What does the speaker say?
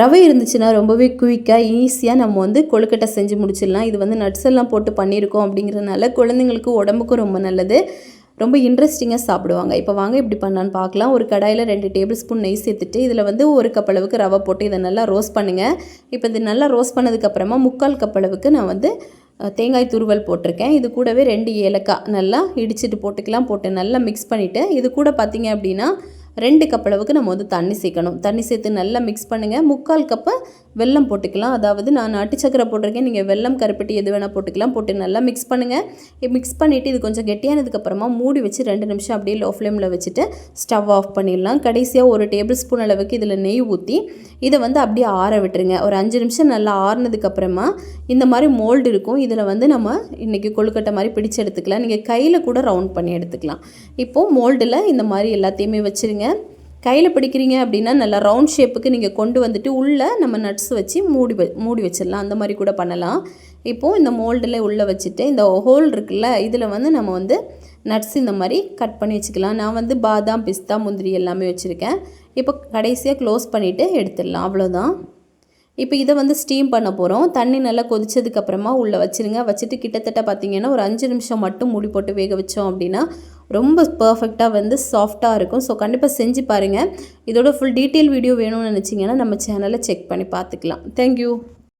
ரவை இருந்துச்சுன்னா ரொம்பவே குயிக்காக ஈஸியாக நம்ம வந்து கொழுக்கட்டை செஞ்சு முடிச்சிடலாம். இது வந்து நட்ஸ் எல்லாம் போட்டு பண்ணியிருக்கோம் அப்படிங்கிறதுனால குழந்தைங்களுக்கு உடம்புக்கும் ரொம்ப நல்லது. ரொம்ப இன்ட்ரெஸ்டிங்காக சாப்பிடுவாங்க. இப்போ வாங்க இப்படி பண்ணான்னு பார்க்கலாம். ஒரு கடாயில் ரெண்டு டேபிள் ஸ்பூன் நெய் சேர்த்துட்டு இதில் வந்து ஒரு கப் அளவுக்கு ரவை போட்டு இதை நல்லா ரோஸ்ட் பண்ணுங்கள் இப்போ இது நல்லா ரோஸ்ட் பண்ணதுக்கப்புறமா முக்கால் கப் அளவுக்கு நான் வந்து தேங்காய் துருவல் போட்டிருக்கேன். இது கூடவே ரெண்டு ஏலக்காய் நல்லா இடிச்சிட்டு போட்டுக்கலாம். போட்டு நல்லா மிக்ஸ் பண்ணிவிட்டு இது கூட பார்த்திங்க அப்படின்னா ரெண்டு கப் அளவுக்கு நம்ம வந்து தண்ணி சேர்க்கணும். தண்ணி சேர்த்து நல்லா மிக்ஸ் பண்ணுங்கள் முக்கால் கப்பு வெல்லம் போட்டுக்கலாம். அதாவது நான் நாட்டு சக்கரை போட்டிருக்கேன். நீங்கள் வெல்லம் கருப்பட்டி எது வேணால் போட்டுக்கலாம். போட்டு நல்லா மிக்ஸ் பண்ணுங்கள் மிக்ஸ் பண்ணிவிட்டு இது கொஞ்சம் கெட்டியானதுக்கப்புறமா மூடி வச்சு ரெண்டு நிமிஷம் அப்படியே லோ ஃப்ளேமில் வச்சுட்டு ஸ்டவ் ஆஃப் பண்ணிடலாம். கடைசியாக ஒரு டேபிள் ஸ்பூன் அளவுக்கு இதில் நெய் ஊற்றி இதை வந்து அப்படியே ஆற விட்டுருங்க. ஒரு அஞ்சு நிமிஷம் நல்லா ஆறுனதுக்கப்புறமா இந்த மாதிரி மோல்டு இருக்கும். இதில் வந்து நம்ம இன்றைக்கி கொழுக்கட்டை மாதிரி பிடிச்சு எடுத்துக்கலாம். நீங்கள் கையில் கூட ரவுண்ட் பண்ணி எடுத்துக்கலாம். இப்போது மோல்டில் இந்த மாதிரி எல்லாத்தையுமே வச்சுருங்க. கையில் பிடிக்கிறீங்க அப்படின்னா நல்லா ரவுண்ட் ஷேப்புக்கு நீங்கள் கொண்டு வந்துட்டு உள்ளே நம்ம நட்ஸ் வச்சு மூடி வ மூடி வச்சிடலாம். அந்த மாதிரி கூட பண்ணலாம். இப்போது இந்த மோல்டில் உள்ளே வச்சுட்டு இந்த ஹோல் இருக்குல்ல இதில் வந்து நம்ம வந்து நட்ஸ் இந்த மாதிரி கட் பண்ணி வச்சுக்கலாம். நான் வந்து பாதாம் பிஸ்தா முந்திரி எல்லாமே வச்சுருக்கேன். இப்போ கடைசியாக க்ளோஸ் பண்ணிவிட்டு எடுத்துடலாம். அவ்வளோதான் இப்போ இதை வந்து ஸ்டீம் பண்ண போகிறோம் தண்ணி நல்லா கொதிச்சதுக்கப்புறமா உள்ளே வச்சுருங்க. வச்சுட்டு கிட்டத்தட்ட பார்த்திங்கன்னா ஒரு அஞ்சு நிமிஷம் மட்டும் மூடி போட்டு வேக வச்சோம் அப்படின்னா ரொம்ப பர்ஃபெக்டாக வந்து சாஃப்டாக இருக்கும். ஸோ கண்டிப்பாக செஞ்சு பாருங்கள் இதோட ஃபுல் டீட்டெயில் வீடியோ வேணும்னு நினச்சிங்கன்னா நம்ம சேனலை செக் பண்ணி பார்த்துக்கலாம். தேங்க்யூ